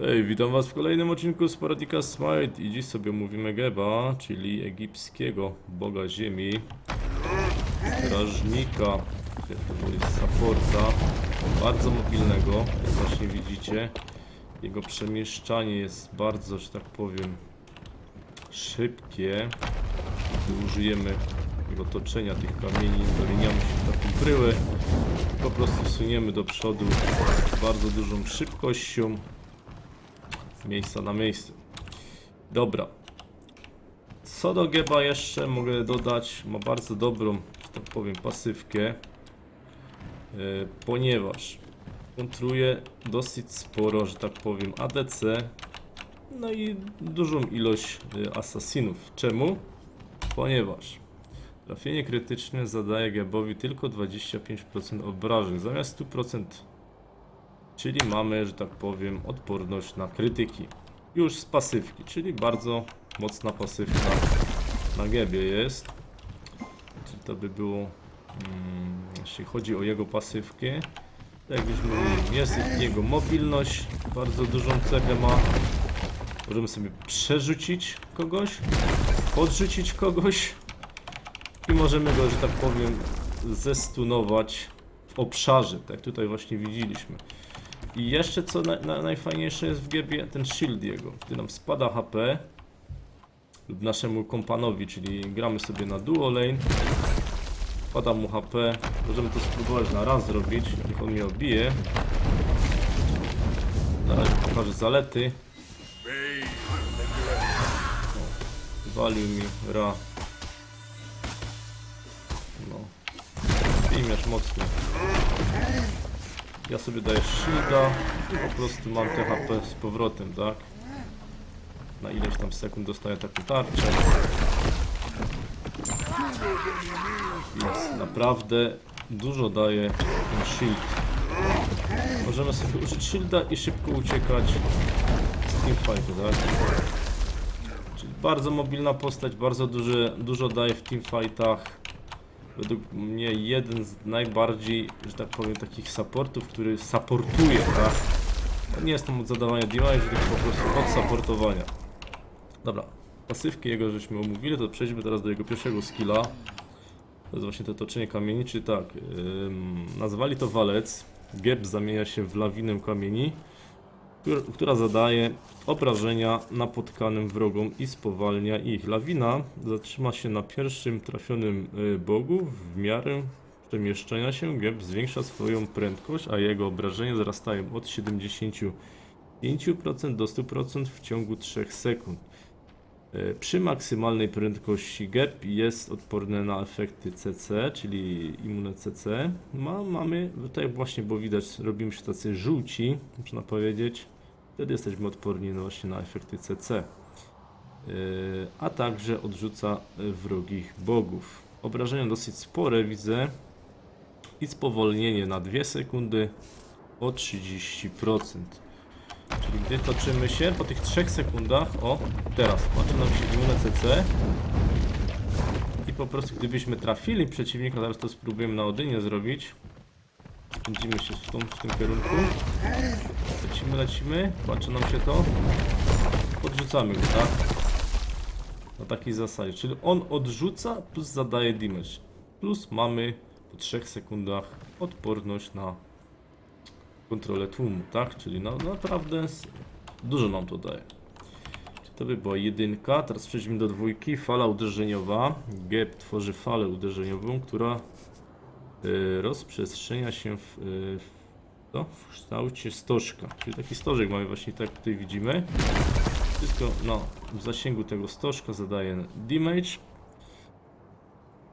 Hej, witam was w kolejnym odcinku z Paradika Smite i dziś sobie mówimy Geba, czyli egipskiego boga ziemi, strażnika, to jest supporta, bardzo mobilnego, jak właśnie widzicie. Jego przemieszczanie jest bardzo, że tak powiem, szybkie. Użyjemy jego toczenia tych kamieni, zamieniamy się w taką bryłę. Po prostu suniemy do przodu z bardzo dużą szybkością z miejsca na miejsce. Dobra. Co do Geba jeszcze mogę dodać, ma bardzo dobrą, że tak powiem, pasywkę, e, ponieważ kontruje dosyć sporo, że tak powiem, ADC, no i dużą ilość e, asasinów. Czemu? Ponieważ trafienie krytyczne zadaje Gebowi tylko 25% obrażeń zamiast 100%. Czyli mamy, że tak powiem, odporność na krytyki. Już z pasywki, czyli bardzo mocna pasywka na Gebie jest. Czyli to by było, mm, jeśli chodzi o jego pasywkę. Tak jak już mówiłem, jest jego mobilność, bardzo dużą cechę ma. Możemy sobie przerzucić kogoś, podrzucić kogoś i możemy go, że tak powiem, zestunować w obszarze, tak tutaj właśnie widzieliśmy. I jeszcze co na, na, najfajniejsze jest w Gebie, ten shield jego, gdy nam spada HP lub naszemu kompanowi, czyli gramy sobie na duo lane, spada mu HP, możemy to spróbować na raz zrobić, niech on mnie obije. Na razie pokażę zalety. Walił mi ra. Bijmiesz mocno. Ja sobie daję shielda i po prostu mam te HP z powrotem, tak? Na ileś tam sekund dostaję taką tarczę. Jest naprawdę dużo daje ten shield. Możemy sobie użyć shielda i szybko uciekać z teamfightu, tak? Czyli bardzo mobilna postać, bardzo duże, dużo daje w teamfightach. Według mnie jeden z najbardziej, że tak powiem, takich supportów, który supportuje, tak? Nie jest tam od zadawania damage, tylko po prostu od supportowania. Dobra, pasywki jego żeśmy omówili, to przejdźmy teraz do jego pierwszego skilla. To jest właśnie to toczenie kamieni, czyli tak, nazwali to walec. Geb zamienia się w lawinę kamieni, któr- która zadaje obrażenia napotkanym wrogom i spowalnia ich. Lawina zatrzyma się na pierwszym trafionym y, bogu w miarę przemieszczania się. Geb zwiększa swoją prędkość, a jego obrażenia wzrastają od 75% do 100% w ciągu 3 sekund. E, Przy maksymalnej prędkości GEP jest odporny na efekty CC, czyli imune CC. Ma, mamy tutaj właśnie, bo widać, robimy się tacy żółci, można powiedzieć. Wtedy jesteśmy odporni no właśnie na efekty CC. E, A także odrzuca wrogich bogów. Obrażenia dosyć spore widzę i spowolnienie na 2 sekundy o 30%. Czyli gdy toczymy się po tych 3 sekundach, o teraz kończy nam się imune CC i po prostu gdybyśmy trafili przeciwnika, zaraz to spróbujemy na Odynie zrobić. Pędzimy się w, tą, w tym kierunku. Lecimy, lecimy, kończy nam się to. Podrzucamy go, tak? Na takiej zasadzie, czyli on odrzuca plus zadaje damage. Plus mamy po 3 sekundach odporność na kontrolę tłumu, tak? Czyli no, naprawdę dużo nam to daje. To by była jedynka. Teraz przejdźmy do dwójki. Fala uderzeniowa. Gep tworzy falę uderzeniową, która rozprzestrzenia się w, y, w, w kształcie stożka. Czyli taki stożek mamy właśnie tak tutaj widzimy. Wszystko no, w zasięgu tego stożka zadaje damage.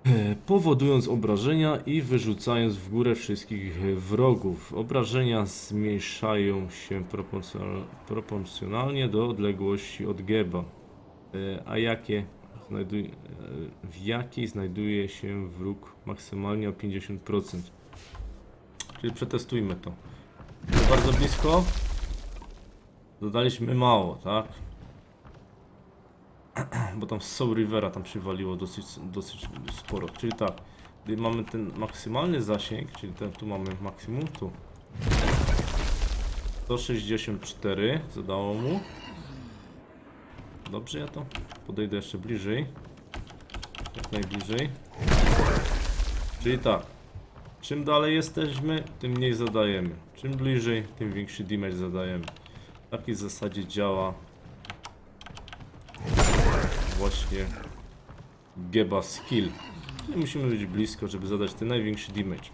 E, powodując obrażenia i wyrzucając w górę wszystkich wrogów. Obrażenia zmniejszają się proporcjonal- proporcjonalnie do odległości od geba. A jakie e, w jakiej znajduje się wróg maksymalnie o 50%. Czyli przetestujmy. To bardzo blisko. Dodaliśmy mało, tak? Bo tam z Soul Rivera tam przywaliło dosyć, dosyć sporo. Czyli tak, gdy mamy ten maksymalny zasięg, czyli ten, tu mamy maksimum, tu 164 zadało mu. Dobrze, ja to podejdę jeszcze bliżej. Jak najbliżej. Czyli tak. Czym dalej jesteśmy, tym mniej zadajemy. Czym bliżej, tym większy damage zadajemy. W takiej zasadzie działa właśnie Geba skill. Czyli musimy być blisko, żeby zadać ten największy damage.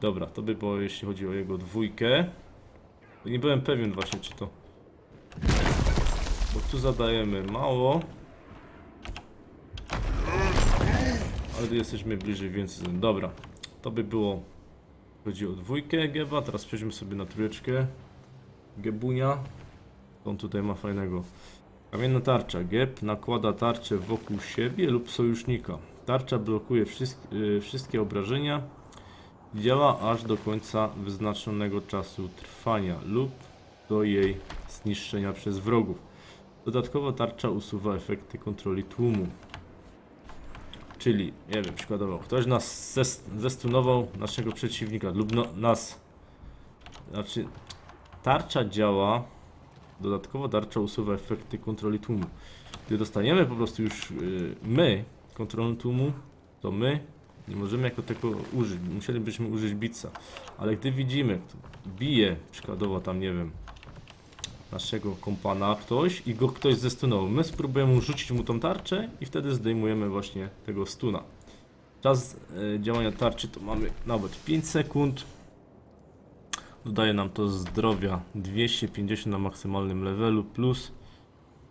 Dobra, to by było jeśli chodzi o jego dwójkę. Nie byłem pewien właśnie czy to... Bo tu zadajemy mało. Ale tu jesteśmy bliżej, więc dobra. To by było... Chodzi o dwójkę Geba, teraz przejdźmy sobie na trójeczkę. Gebunia. On tutaj ma fajnego. Kamienna tarcza. Geb nakłada tarczę wokół siebie lub sojusznika. Tarcza blokuje wszystk y, wszystkie obrażenia. Działa aż do końca wyznaczonego czasu trwania lub do jej zniszczenia przez wrogów. Dodatkowo tarcza usuwa efekty kontroli tłumu. Czyli, nie wiem, przykładowo, ktoś nas zes- zestunował naszego przeciwnika lub no, nas. Znaczy, tarcza działa Dodatkowo tarcza usuwa efekty kontroli tłumu. Gdy dostaniemy po prostu już y, my kontrolę tłumu, to my nie możemy jako tego użyć. Musielibyśmy użyć bica. Ale gdy widzimy, bije przykładowo tam, nie wiem, naszego kompana ktoś i go ktoś zestunował, my spróbujemy rzucić mu tą tarczę i wtedy zdejmujemy właśnie tego stuna. Czas y, działania tarczy to mamy nawet 5 sekund. Dodaje nam to zdrowia 250 na maksymalnym levelu plus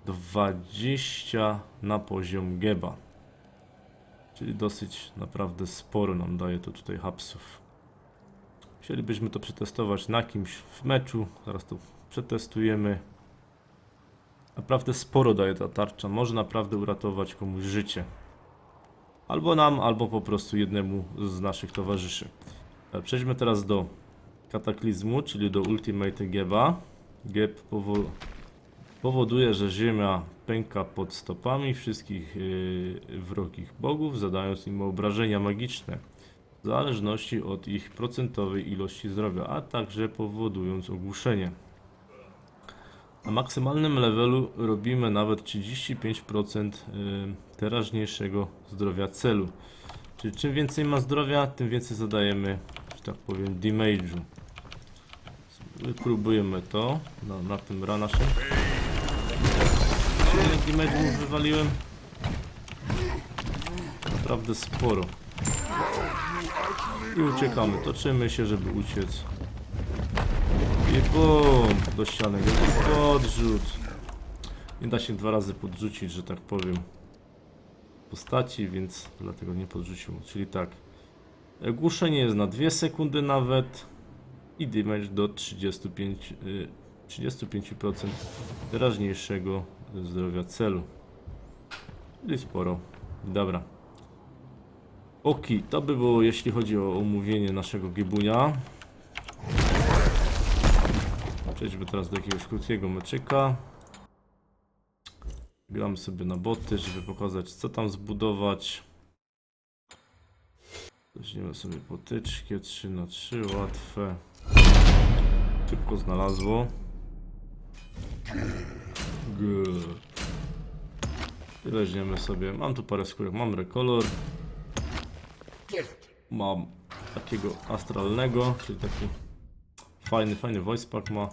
20 na poziom geba. Czyli dosyć naprawdę sporo nam daje to tutaj hapsów. Chcielibyśmy to przetestować na kimś w meczu. Zaraz to przetestujemy. Naprawdę sporo daje ta tarcza. Może naprawdę uratować komuś życie. Albo nam, albo po prostu jednemu z naszych towarzyszy. E, Przejdźmy teraz do kataklizmu, czyli do Ultimate Geba. Geb powo powoduje, że ziemia pęka pod stopami wszystkich yy, wrogich bogów, zadając im obrażenia magiczne w zależności od ich procentowej ilości zdrowia, a także powodując ogłuszenie. Na maksymalnym levelu robimy nawet 35% yy, teraźniejszego zdrowia celu. Czyli czym więcej ma zdrowia, tym więcej zadajemy, że tak powiem, damage'u. Próbujemy to na, na tym ra naszym. Ile damage'u wywaliłem? Naprawdę sporo. I uciekamy. Toczymy się, żeby uciec. I bum! Do ściany. Wielki podrzut. Nie da się dwa razy podrzucić, że tak powiem. Postaci, więc dlatego nie podrzucił. Czyli tak. Głuszenie jest na 2 sekundy nawet i damage do 35, y, 35% teraźniejszego zdrowia celu. Czyli sporo. Dobra. Ok, to by było jeśli chodzi o omówienie naszego Gibunia. Przejdźmy teraz do jakiegoś krótkiego meczyka. Gramy sobie na boty, żeby pokazać co tam zbudować. Weźmiemy sobie potyczkę 3 na 3 łatwe. Szybko znalazło. I weźmiemy sobie. Mam tu parę skórek. Mam rekolor. Mam takiego astralnego, czyli taki fajny, fajny voice pack ma.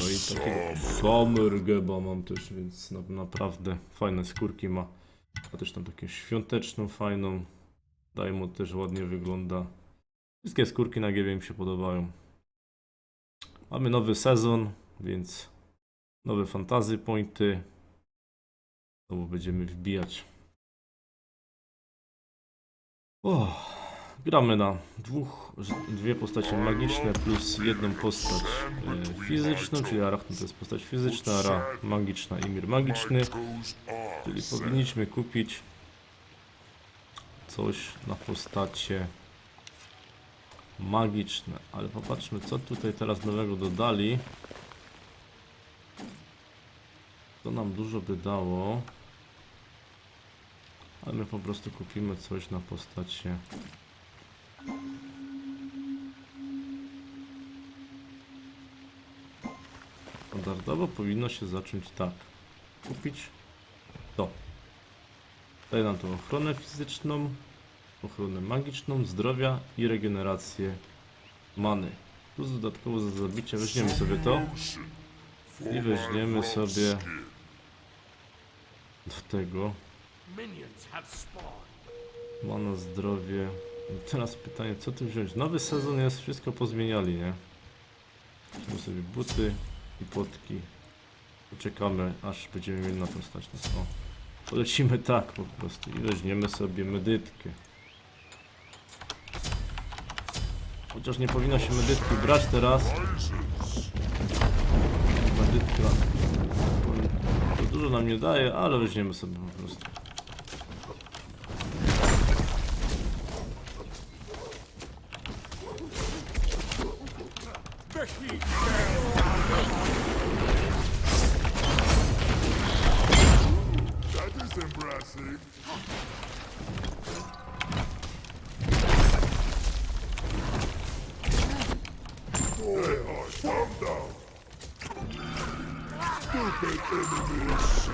No i takiego Summer Geba mam też, więc na, naprawdę fajne skórki ma. A też tam taką świąteczną, fajną. Daje mu też ładnie wygląda. Wszystkie skórki na GW mi się podobają. Mamy nowy sezon, więc nowe fantazy pointy. Znowu będziemy wbijać. O, gramy na dwóch, dwie postacie magiczne plus jedną postać e, fizyczną, czyli Arachno to jest postać fizyczna, Ara magiczna i Mir magiczny. Czyli powinniśmy kupić coś na postacie magiczne. Ale popatrzmy, co tutaj teraz nowego dodali. To nam dużo by dało. Ale my po prostu kupimy coś na postacie. Standardowo powinno się zacząć tak. Kupić to. Daje nam to ochronę fizyczną, ochronę magiczną, zdrowia i regenerację many. Plus dodatkowo za zabicie weźmiemy sobie to i weźmiemy sobie do tego mana, zdrowie. Teraz pytanie, co tu wziąć? Nowy sezon jest, wszystko pozmieniali, nie? Weźmiemy sobie buty i płotki. Poczekamy, aż będziemy mieli na to stać. No co? Polecimy tak po prostu i weźmiemy sobie medytkę. Chociaż nie powinno się medytki brać teraz. Medytka. To dużo nam nie daje, ale weźmiemy sobie po prostu. That is impressive. They are down. Stupid enemies.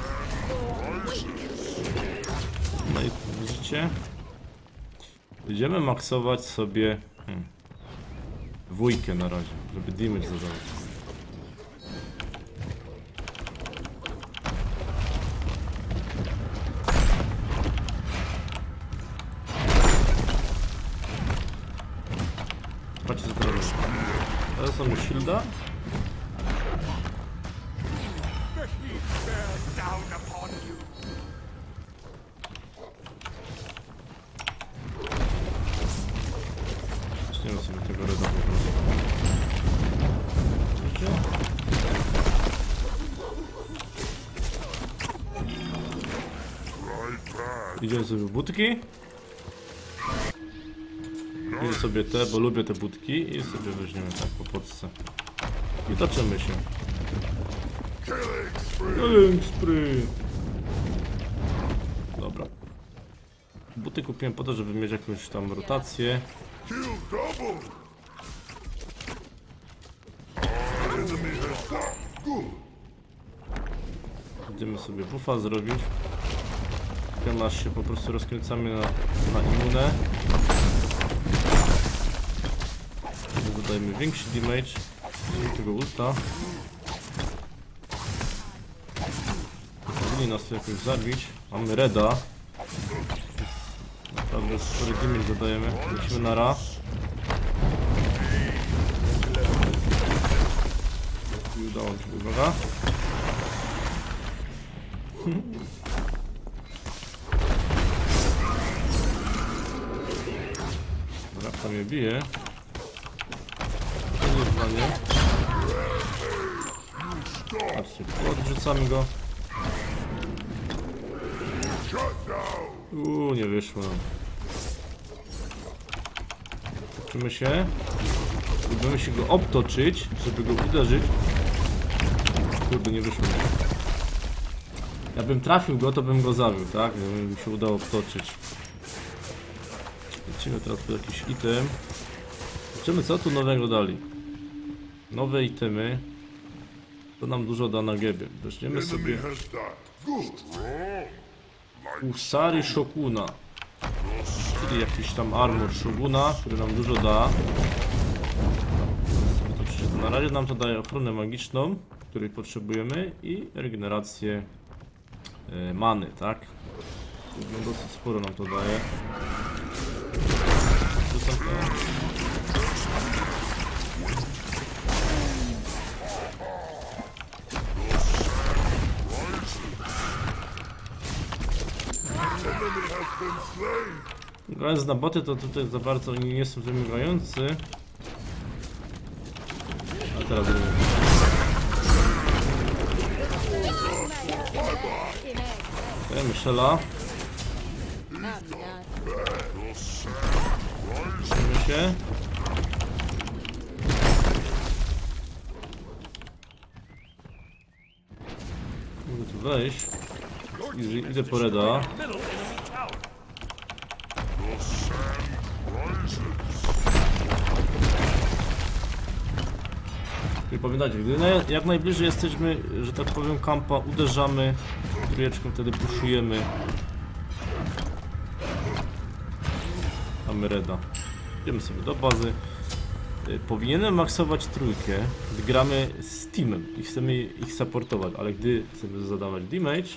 No i widzicie? Będziemy maksować sobie hmm, dwójkę na razie, żeby damage zadawać. Idziemy sobie budki. Idę sobie te, bo lubię te budki i sobie weźmiemy tak po podce. I toczymy się. Killing spree. Dobra. Buty kupiłem po to, żeby mieć jakąś tam rotację. Będziemy sobie buffa zrobić. Potem się po prostu rozkręcamy na, na immunę. Wtedy Dodajemy większy damage. Tego ulta. Powinni nas tu jakoś zabić. Mamy reda. Naprawdę spory damage dodajemy. Lecimy na ra. I udało się, uwaga. Tam mnie bije. To nie. Patrzcie, odrzucamy go. Uuu, nie wyszło nam. Toczymy się. Próbujemy się go obtoczyć, żeby go uderzyć. Kurde, nie wyszło mi. Ja bym trafił go, to bym go zabił, tak? Gdyby mi się udało obtoczyć. Lecimy teraz po jakiś item. Zobaczymy co tu nowego dali. Nowe itemy. To nam dużo da na gębie. Weźmiemy sobie Usari Shokuna. Czyli jakiś tam armor Shoguna, który nam dużo da. Na razie nam to daje ochronę magiczną, której potrzebujemy i regenerację e, many, tak? Dosyć sporo nam to daje. To. slain. Grając na boty, to tutaj za bardzo nie są wymagający. A teraz nie wiem. Przyjmę się. Mogę tu wejść. Idę, idę po Reda. I pamiętajcie, gdy na, jak najbliżej jesteśmy, że tak powiem, kampa, uderzamy, trójeczką wtedy puszujemy Mamy reda. Idziemy sobie do bazy. Y, Powinienem maksować trójkę, gdy gramy z teamem i chcemy ich supportować, ale gdy chcemy zadawać damage,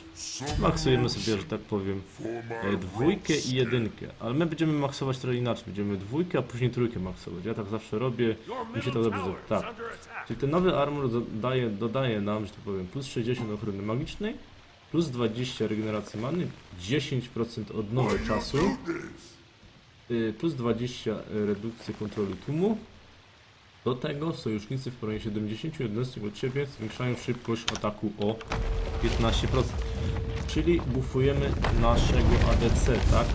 maksujemy sobie, że tak powiem, e, dwójkę i jedynkę. Ale my będziemy maksować trochę inaczej, będziemy dwójkę, a później trójkę maksować. Ja tak zawsze robię, mi się to dobrze zrobi. Tak. Czyli ten nowy armor dodaje, dodaje nam, że tak powiem, plus 60 ochrony magicznej, plus 20 regeneracji many, 10% odnowy czasu, plus 20 redukcji kontroli tłumu. Do tego sojusznicy w poronie 70 jednostek od siebie zwiększają szybkość ataku o 15%. Czyli bufujemy naszego ADC, tak?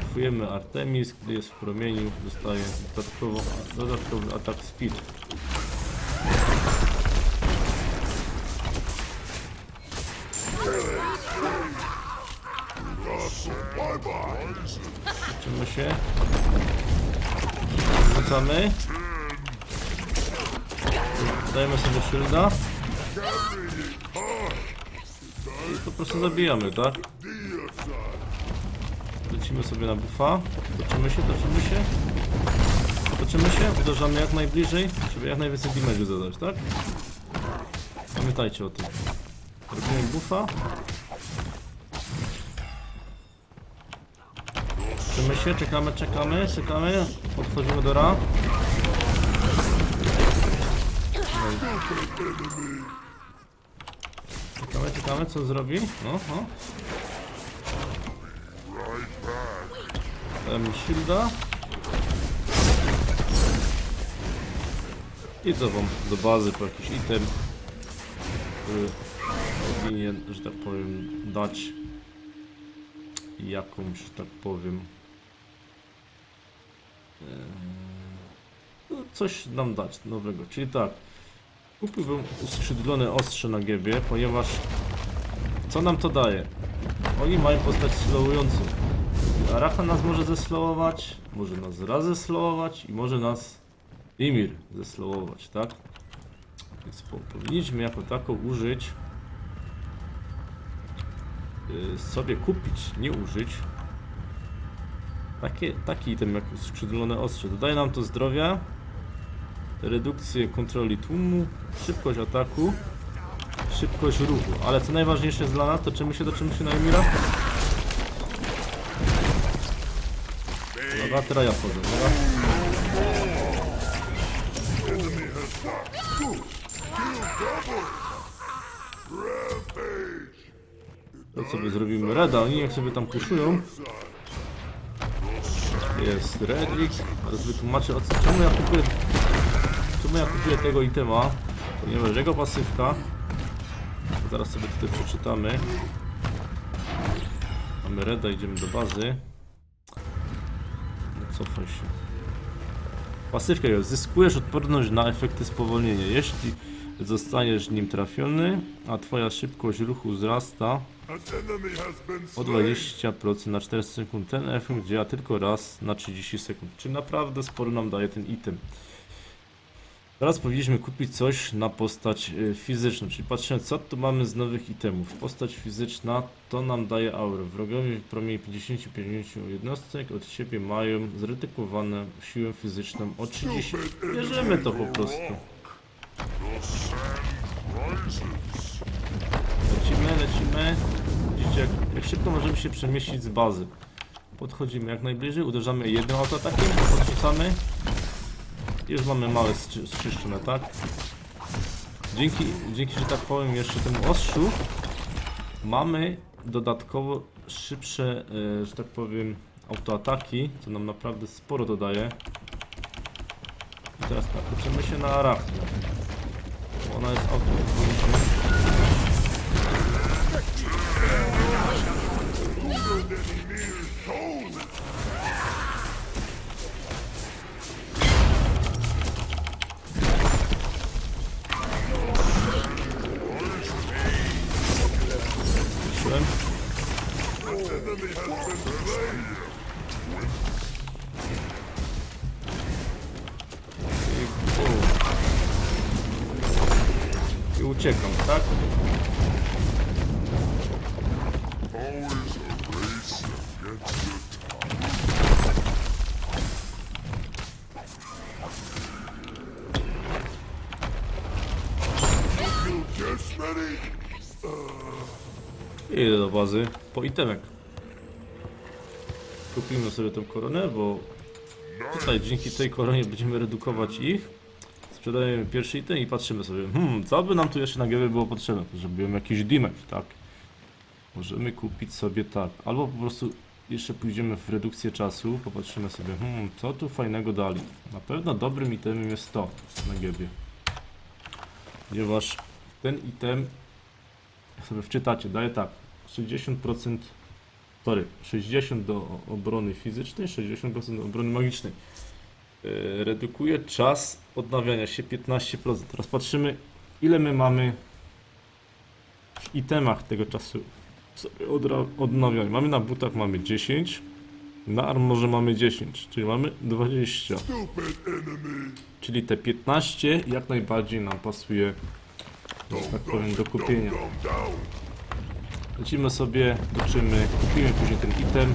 Bufujemy Artemis, gdy jest w promieniu, dostaje dodatkowo, dodatkowy atak speed. Liczymy się. Wrzucamy. Dajemy sobie shielda. I po prostu zabijamy, tak? Lecimy sobie na buffa. Toczymy się, toczymy się. Toczymy się, uderzamy jak najbliżej, żeby jak najwięcej damage'u zadać, tak? Pamiętajcie o tym. Robimy buffa. Się, czekamy, czekamy, czekamy. Podchodzimy do ra. Czekamy, czekamy, co zrobi? No, no. Dajemy shielda. I co wam do bazy po jakiś item, który powinien, że tak powiem, dać jakąś, że tak powiem, no, coś nam dać nowego. Czyli tak, kupiłbym uskrzydlone ostrze na giebie, ponieważ co nam to daje? Oni mają postać slowującą. Aracha nas może zeslowować, może nas raz zeslowować i może nas Imir zeslowować, tak? Więc po, powinniśmy jako tako użyć yy, sobie kupić, nie użyć takie, taki item jak skrzydlone ostrze. Dodaje nam to zdrowia, redukcję kontroli tłumu, szybkość ataku, szybkość ruchu. Ale co najważniejsze jest dla nas, to czym się toczymy się na Emira? Dobra, teraz ja wchodzę, dobra? To sobie zrobimy Reda, oni jak sobie tam puszują. Jest Redik. Teraz wytłumaczę o co, czemu ja kupuję Czemu ja kupuję tego itema? Ponieważ jego pasywka Zaraz sobie tutaj przeczytamy Mamy Reda, idziemy do bazy no, Cofaj się Pasywka jest, zyskujesz odporność na efekty spowolnienia Jeśli zostaniesz nim trafiony A twoja szybkość ruchu wzrasta O slain. 20% na 4 sekund. Ten efekt działa tylko raz na 30 sekund. Czyli naprawdę sporo nam daje ten item. Teraz powinniśmy kupić coś na postać y, fizyczną, czyli patrzymy co tu mamy z nowych itemów. Postać fizyczna to nam daje aurę. Wrogowie w promieniu 50-50 jednostek od siebie mają zredukowaną siłę fizyczną o 30. Bierzemy to po prostu. Lecimy, lecimy. Widzicie, jak, jak szybko możemy się przemieścić z bazy. Podchodzimy jak najbliżej, uderzamy jednym autoatakiem, podrzucamy. Już mamy małe strzy- strzyszczone, tak? Dzięki, dzięki, że tak powiem, jeszcze temu ostrzu mamy dodatkowo szybsze, e, że tak powiem, autoataki, co nam naprawdę sporo dodaje. I teraz tak, uczymy się na Arachnie. Ona jest auto. Uciekam, tak? Idę do bazy po itemek. Kupimy sobie tę koronę, bo tutaj dzięki tej koronie będziemy redukować ich. Sprzedajemy pierwszy item i patrzymy sobie, hmm, co by nam tu jeszcze na giełdzie było potrzebne? Zrobiłem jakiś damage, tak? Możemy kupić sobie tak, albo po prostu jeszcze pójdziemy w redukcję czasu, popatrzymy sobie, hmm, co tu fajnego dali. Na pewno dobrym itemem jest to na giełdzie. Ponieważ ten item jak sobie wczytacie, daje tak 60% sorry, 60 do obrony fizycznej, 60% do obrony magicznej. Yy, redukuje czas odnawiania się 15%. Teraz patrzymy ile my mamy w itemach tego czasu sobie odnawiania. Mamy na butach mamy 10, na armorze mamy 10, czyli mamy 20. Stupid enemy. Czyli te 15 jak najbardziej nam pasuje, tak powiem, do kupienia. Lecimy sobie, liczymy, kupimy później ten item.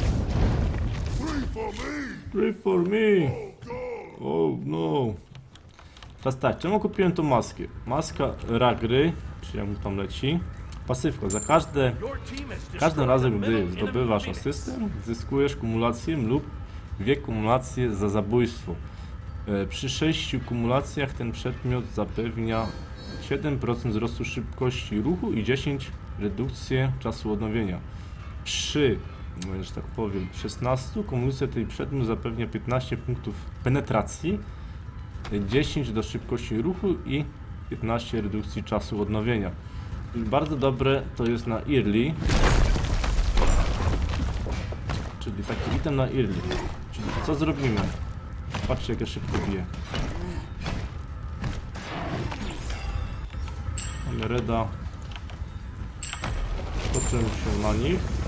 Free for me. God. Oh no! Teraz tak, czemu kupiłem tą maskę? Maska Ragry, czy jak mu tam leci. Pasywka, za każde, każdym razem gdy zdobywasz asystę, zyskujesz kumulację lub dwie kumulacje za zabójstwo. E, Przy 6 kumulacjach ten przedmiot zapewnia 7% wzrostu szybkości ruchu i 10 redukcję czasu odnowienia. Przy, no, że tak powiem, 16 kumulacja tej przedmiot zapewnia 15 punktów penetracji, 10 do szybkości ruchu i 15 redukcji czasu odnowienia. Bardzo dobre to jest na early, czyli taki item na early. Czyli co zrobimy? Patrzcie jak ja szybko biję. Mamy reda. Toczymy się na nich.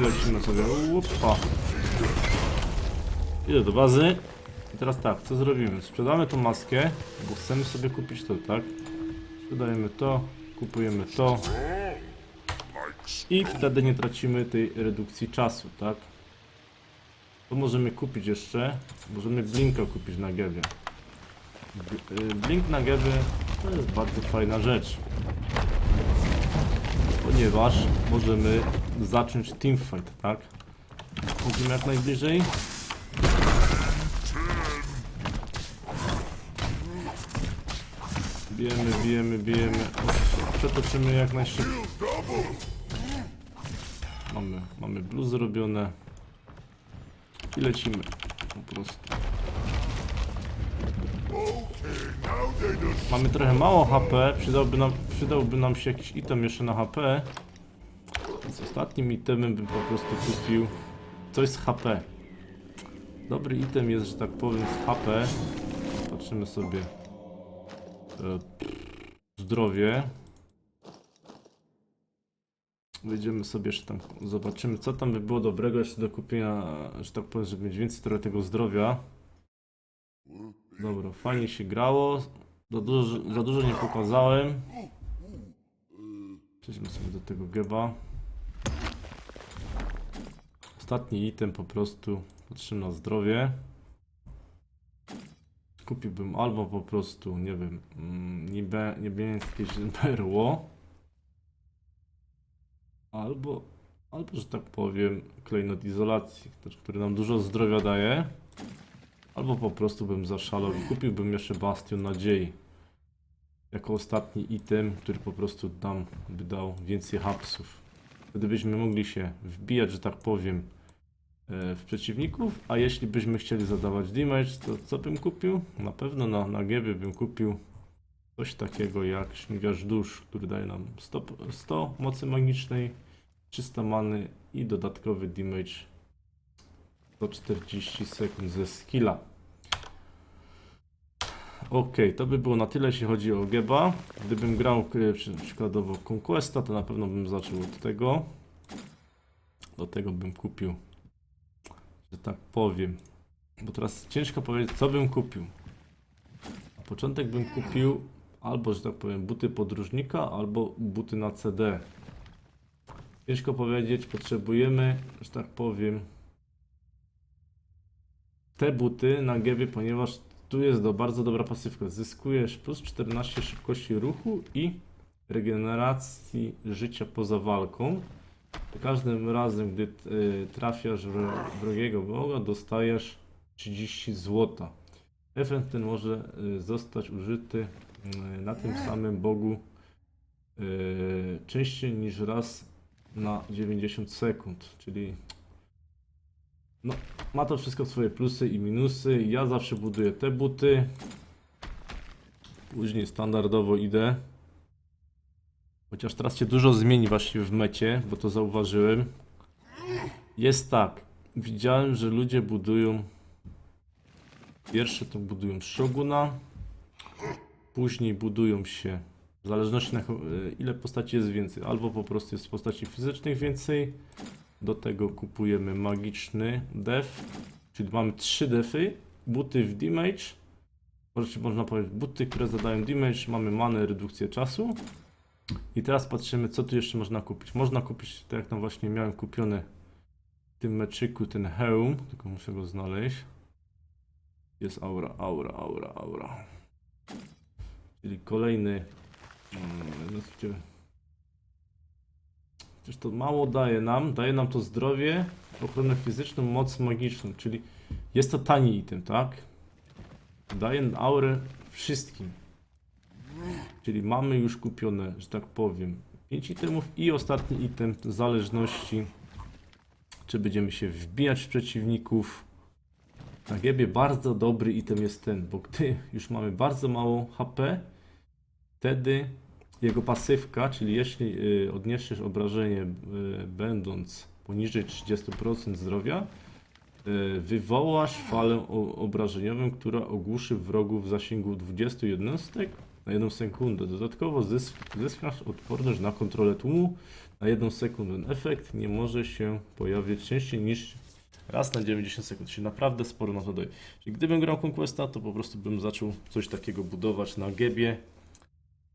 Lecimy sobie. Upa. Idę do bazy. I teraz tak, co zrobimy? Sprzedamy tą maskę, bo chcemy sobie kupić to, tak? Sprzedajemy to, kupujemy to. I wtedy nie tracimy tej redukcji czasu, tak? To możemy kupić jeszcze. Możemy Blinka kupić na Gebie. Y, Blink na Gebie to jest bardzo fajna rzecz. Ponieważ możemy zacząć teamfight, tak? Chodzimy jak najbliżej. Bijemy, bijemy, bijemy. Przetoczymy jak najszybciej. Mamy, mamy blue zrobione. I lecimy. Po prostu. Mamy trochę mało HP. Przydałby nam, przydałby nam się jakiś item jeszcze na HP. Więc ostatnim itemem bym po prostu kupił coś z HP. Dobry item jest, że tak powiem, z HP. Patrzymy sobie. E, zdrowie. Wyjdziemy sobie jeszcze tam, zobaczymy co tam by było dobrego jeszcze do kupienia, że tak powiem, żeby mieć więcej trochę tego zdrowia. Dobra, fajnie się grało. Za dużo, za dużo nie pokazałem. Przejdźmy sobie do tego geba. Ostatni item po prostu patrzymy na zdrowie. Kupiłbym albo po prostu, nie wiem, mm, niebe, niebieskie berło. Albo, albo, że tak powiem, klejnot izolacji, który nam dużo zdrowia daje. Albo po prostu bym zaszalał i kupiłbym jeszcze Bastion Nadziei. Jako ostatni item, który po prostu nam by dał więcej hapsów. Wtedy byśmy mogli się wbijać, że tak powiem, e, w przeciwników, a jeśli byśmy chcieli zadawać damage, to co bym kupił? Na pewno na, na Gebie bym kupił coś takiego jak Śmigacz Dusz, który daje nam 100, 100 mocy magicznej, 300 many i dodatkowy damage do 40 sekund ze skilla. Okej, to by było na tyle, jeśli chodzi o Geba. Gdybym grał e, przy, przykładowo Conquesta, to na pewno bym zaczął od tego. Do tego bym kupił, że tak powiem. Bo teraz ciężko powiedzieć, co bym kupił. Na początek bym kupił albo, że tak powiem, buty podróżnika, albo buty na CD. Ciężko powiedzieć, potrzebujemy, że tak powiem, te buty na Gebie, ponieważ tu jest do bardzo dobra pasywka. Zyskujesz plus 14 szybkości ruchu i regeneracji życia poza walką. Za każdym razem, gdy y, trafiasz wrogiego boga, dostajesz 30 złota. Efekt ten może y, zostać użyty y, na tym samym bogu częściej niż raz na 90 sekund, czyli no, ma to wszystko swoje plusy i minusy. Ja zawsze buduję te buty. Później standardowo idę. Chociaż teraz się dużo zmieni właśnie w mecie, bo to zauważyłem. Jest tak. Widziałem, że ludzie budują. Pierwsze to budują Shoguna. Później budują się. W zależności na cho- ile postaci jest więcej. Albo po prostu jest postaci fizycznych więcej. Do tego kupujemy magiczny def, czyli mamy trzy defy, buty w damage, można powiedzieć buty, które zadają damage, mamy manę, redukcję czasu. I teraz patrzymy, co tu jeszcze można kupić. Można kupić, tak jak tam właśnie miałem kupione w tym meczyku, ten hełm, tylko muszę go znaleźć. Jest aura, aura, aura, aura. Czyli kolejny. mm, no, gdzie- Przecież to mało daje nam, daje nam to zdrowie, ochronę fizyczną, moc magiczną, czyli jest to tani item, tak? Daje aurę wszystkim. Czyli mamy już kupione, że tak powiem, 5 itemów i ostatni item w zależności czy będziemy się wbijać w przeciwników. Na Gebie bardzo dobry item jest ten, bo gdy już mamy bardzo mało HP, wtedy jego pasywka, czyli jeśli y, odniesiesz obrażenie y, będąc poniżej 30% zdrowia, y, wywołasz falę obrażeniową, która ogłuszy wrogów w zasięgu 20 jednostek na 1 sekundę. Dodatkowo zysk, zyskasz odporność na kontrolę tłumu na 1 sekundę. Efekt nie może się pojawiać częściej niż raz na 90 sekund, czyli naprawdę sporo na to daje. Czyli gdybym grał Conquesta, to po prostu bym zaczął coś takiego budować na Gebie,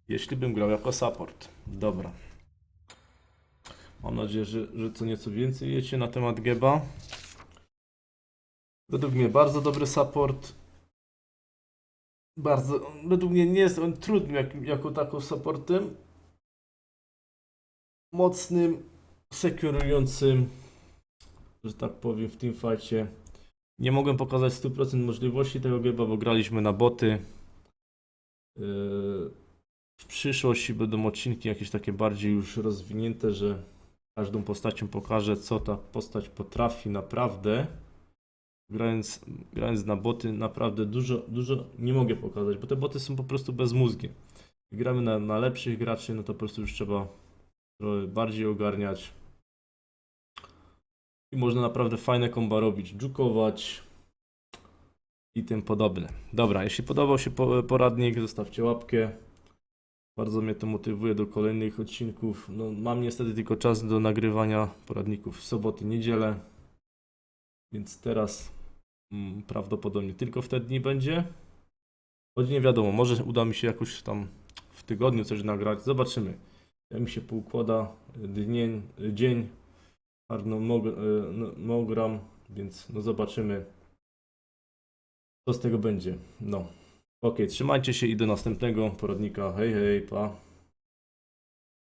jeśli bym grał jako support. Dobra. Mam nadzieję, że, że co nieco więcej wiecie na temat Geba. Według mnie bardzo dobry support. Bardzo, według mnie nie jest on trudnym jak, jako taką supportem. Mocnym, sekurującym, że tak powiem, w teamfightie. Nie mogłem pokazać 100% możliwości tego Geba, bo graliśmy na boty. Yy, w przyszłości będą odcinki jakieś takie bardziej już rozwinięte, że każdą postacią pokażę, co ta postać potrafi naprawdę. Grając, grając na boty, naprawdę dużo, dużo nie mogę pokazać, bo te boty są po prostu bezmózgie. Jak gramy na, na lepszych graczy, no to po prostu już trzeba trochę bardziej ogarniać. I można naprawdę fajne komba robić, dżukować i tym podobne. Dobra, jeśli podobał się po- poradnik, zostawcie łapkę. Bardzo mnie to motywuje do kolejnych odcinków. No, mam niestety tylko czas do nagrywania poradników w soboty, niedzielę. Więc teraz mm, prawdopodobnie tylko w te dni będzie. Choć nie wiadomo, może uda mi się jakoś tam w tygodniu coś nagrać. Zobaczymy. Jak mi się poukłada dnie, dzień harmonogram, więc no zobaczymy co z tego będzie. No. Ok, trzymajcie się i do następnego poradnika. Hej, hej, pa.